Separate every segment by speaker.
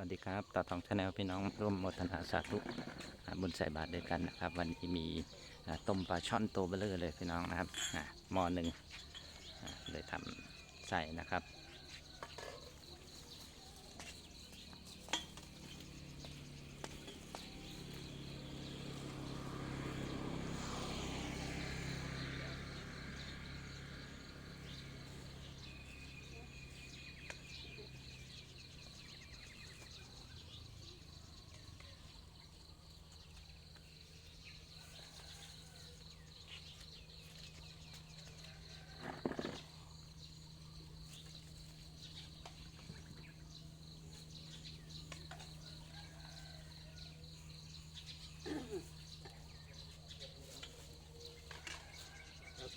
Speaker 1: วัสดีครับต่อทองชาแนลพี่น้องร่วมโมทนาสาธุบุญใส่บาตรด้วยกันนะครับ วันนี้มีต้มปลาช่อนตัวเบลเลอร์เลยพี่น้องนะครับอ่าหม้อหนึ่งเลยทำใส่นะครับ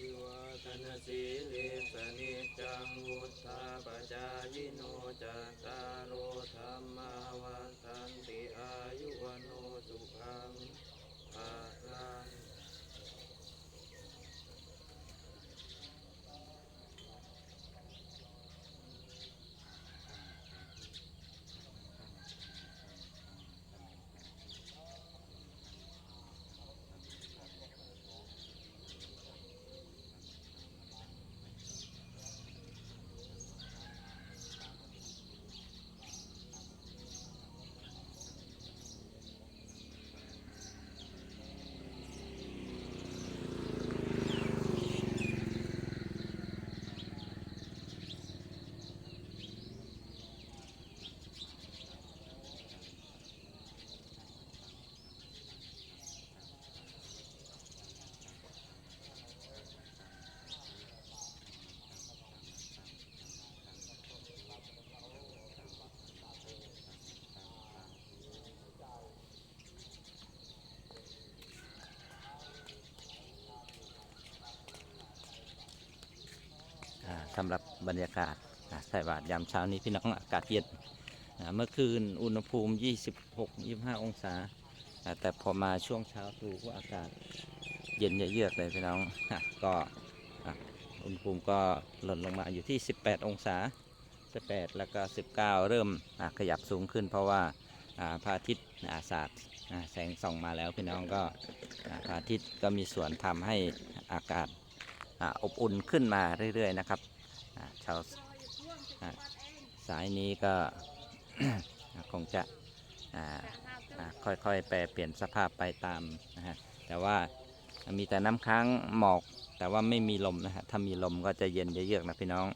Speaker 2: อภิวาทนสีลิสนิจังวุธาปจายิโนจัตตารโอธรรมาวันตันติอายุวโนสุขัง
Speaker 1: สำหรับบรรยากาศอ่าใส่บาตรยามเช้านี้พี่น้องอากาศเย็นเมื่อคืนอุณหภูมิ 26-25 องศา แต่พอมาช่วงเช้าตรู่ก็อากาศเย็นเยือกเลยพี่น้องก็อุณหภูมิก็หล่นลงมาอยู่ที่ 18 องศา 18 แล้วก็ 19 เริ่มขยับสูงขึ้น เพราะว่าพระอาทิตย์อาสาดแสงส่องมาแล้วพี่น้องก็พระอาทิตย์ก็มีส่วนทำให้อากาศอบอุ่นขึ้นมาเรื่อยๆนะครับ ชาวสายนี้ก็คงจะค่อยๆแปรเปลี่ยนสภาพไปตามนะฮะแต่ว่ามีแต่น้ำค้างหมอก แต่ว่าไม่มีลมนะฮะถ้ามีลมก็จะเย็นเยือกๆนะพี่น้อง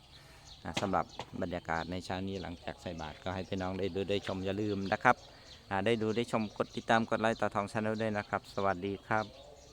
Speaker 1: สำหรับบรรยากาศในเช้านี้หลังจากใส่บาตรก็ให้พี่น้องได้ดูได้ชมอย่าลืมนะครับได้ดูได้ชมกดติดตามกดไลค์ต่อทองชาแนลด้วยนะครับ สวัสดีครับ